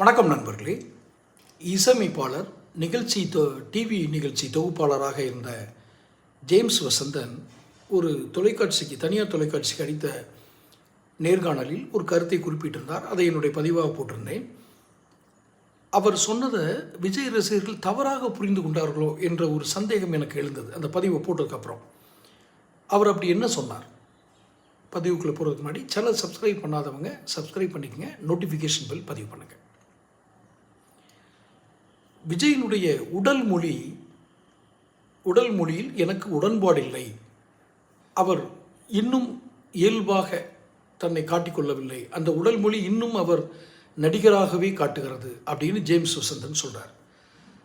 வணக்கம் நண்பர்களே. இசையமைப்பாளர் நிகழ்ச்சி தொ டிவி நிகழ்ச்சி தொகுப்பாளராக இருந்த ஜேம்ஸ் வசந்தன் ஒரு தொலைக்காட்சிக்கு தனியார் தொலைக்காட்சிக்கு அளித்த நேர்காணலில் ஒரு கருத்தை குறிப்பிட்டிருந்தார். அதை என்னுடைய பதிவாக போட்டிருந்தேன். அவர் சொன்னதை விஜய் ரசிகர்கள் தவறாக புரிந்து கொண்டார்களோ என்ற ஒரு சந்தேகம் எனக்கு எழுந்தது. அந்த பதிவை போட்டதுக்கப்புறம் அவர் அப்படி என்ன சொன்னார்? பதிவுக்குள்ளே போகிறதுக்கு முன்னாடி சேனல் சப்ஸ்கிரைப் பண்ணாதவங்க சப்ஸ்கிரைப் பண்ணிக்கங்க. நோட்டிஃபிகேஷன் பில் பதிவு பண்ணுங்கள் விஜயினுடைய உடல் மொழி உடல் மொழியில் எனக்கு உடன்பாடில்லை அவர் இன்னும் இயல்பாக தன்னை காட்டிக்கொள்ளவில்லை அந்த உடல் மொழி இன்னும் அவர் நடிகராகவே காட்டுகிறது அப்படின்னு ஜேம்ஸ் வசந்தன் சொல்கிறார்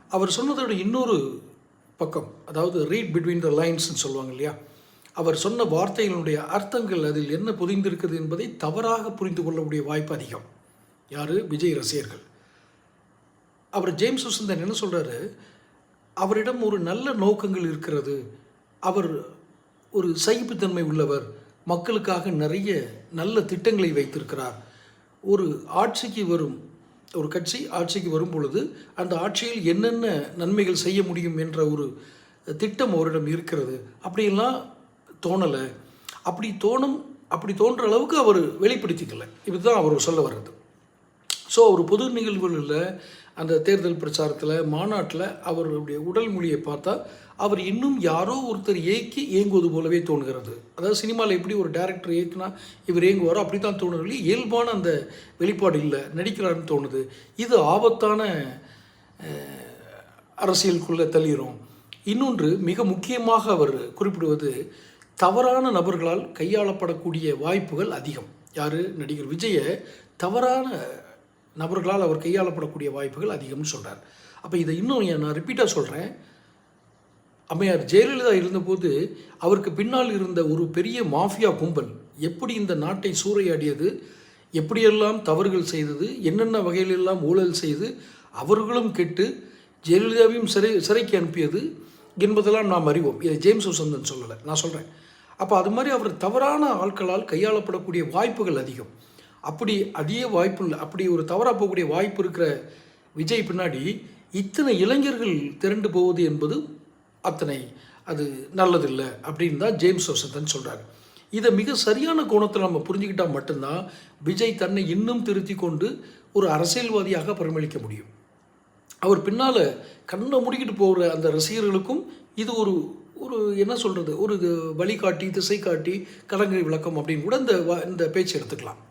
அவர் சொன்னதோட இன்னொரு பக்கம் அதாவது ரீட் பிட்வீன் த லைன்ஸ்னு சொல்லுவாங்க இல்லையா? அவர் சொன்ன வார்த்தைகளுடைய அர்த்தங்கள் அதில் என்ன புரிந்திருக்கிறது என்பதை தவறாக புரிந்து கொள்ளக்கூடிய வாய்ப்பு அதிகம். யார்? விஜய் ரசிகர்கள். அவர் ஜேம்ஸ் சுசந்தன் என்ன சொல்கிறாரு அவரிடம் ஒரு நல்ல நோக்கங்கள் இருக்கிறது. அவர் ஒரு சகிப்புத்தன்மை உள்ளவர். மக்களுக்காக நிறைய நல்ல திட்டங்களை வைத்திருக்கிறார். ஒரு ஆட்சிக்கு வரும் ஒரு கட்சி ஆட்சிக்கு வரும் பொழுது அந்த ஆட்சியில் என்னென்ன நன்மைகள் செய்ய முடியும் என்ற ஒரு திட்டம் அவரிடம் இருக்கிறது. அப்படியெல்லாம் தோணலை. அப்படி தோணும் அப்படி தோன்ற அளவுக்கு அவர் வெளிப்படுத்திக்கல. இதுதான் அவர் சொல்ல வர்றது. ஸோ அவர் பொது நிகழ்வுகளில் அந்த தேர்தல் பிரச்சாரத்தில் மாநாட்டில் அவருடைய உடல் மொழியை பார்த்தா அவர் இன்னும் யாரோ ஒருத்தர் ஏக்கி ஏங்குவது போலவே தோணுகிறது அதாவது சினிமாவில் எப்படி ஒரு டேரக்டர் ஏக்குனா இவர் ஏங்குவாரோ அப்படி தான் தோணுது இயல்பான அந்த வெளிப்பாடு இல்லை. நடிக்கிறாருன்னு தோணுது. இது ஆபத்தான அரசியலுக்குள்ளே தள்ளிடும் இன்னொன்று மிக முக்கியமாக அவர் குறிப்பிடுவது தவறான நபர்களால் கையாளப்படக்கூடிய வாய்ப்புகள் அதிகம். யார்? நடிகர் விஜயை தவறான நபர்களால் அவர் கையாளப்படக்கூடிய வாய்ப்புகள் அதிகம்னு சொல்கிறார் அப்போ இதை இன்னும் நான் ரிப்பீட்டாக சொல்கிறேன் அம்மையார் ஜெயலலிதா இருந்தபோது அவருக்கு பின்னால் இருந்த ஒரு பெரிய மாஃபியா கும்பல் எப்படி இந்த நாட்டை சூறையாடியது? எப்படியெல்லாம் தவறுகள் செய்தது? என்னென்ன வகையிலெல்லாம் ஊழல் செய்து அவர்களும் கெட்டு ஜெயலலிதாவையும் சிறை சிறைக்கு அனுப்பியது என்பதெல்லாம் நாம் அறிவோம். இதை ஜேம்ஸ் வசந்தன் சொல்லலை. நான் சொல்கிறேன் அப்போ அது மாதிரி அவர் தவறான ஆட்களால் கையாளப்படக்கூடிய வாய்ப்புகள் அதிகம். அப்படி அதே வாய்ப்பு இல்லை. அப்படி ஒரு தவறாக போகக்கூடிய வாய்ப்பு இருக்கிற விஜய் பின்னாடி இத்தனை இளைஞர்கள் திரண்டு போவது என்பது அத்தனை அது நல்லதில்லை அப்படின்னு தான் ஜேம்ஸ் வசந்தன் சொல்கிறார் இதை மிக சரியான கோணத்தில் நம்ம புரிஞ்சுக்கிட்டால் மட்டும்தான் விஜய் தன்னை இன்னும் திருத்தி கொண்டு ஒரு அரசியல்வாதியாக பரிமளிக்க முடியும். அவர் பின்னால் கண்ணை முடிக்கிட்டு போகிற அந்த ரசிகர்களுக்கும் இது ஒரு ஒரு என்ன சொல்கிறது ஒரு வழிகாட்டி திசை காட்டி கலங்கரை விளக்கம் அப்படின்னு கூட இந்த வ- இந்த பேச்சு எடுத்துக்கலாம்.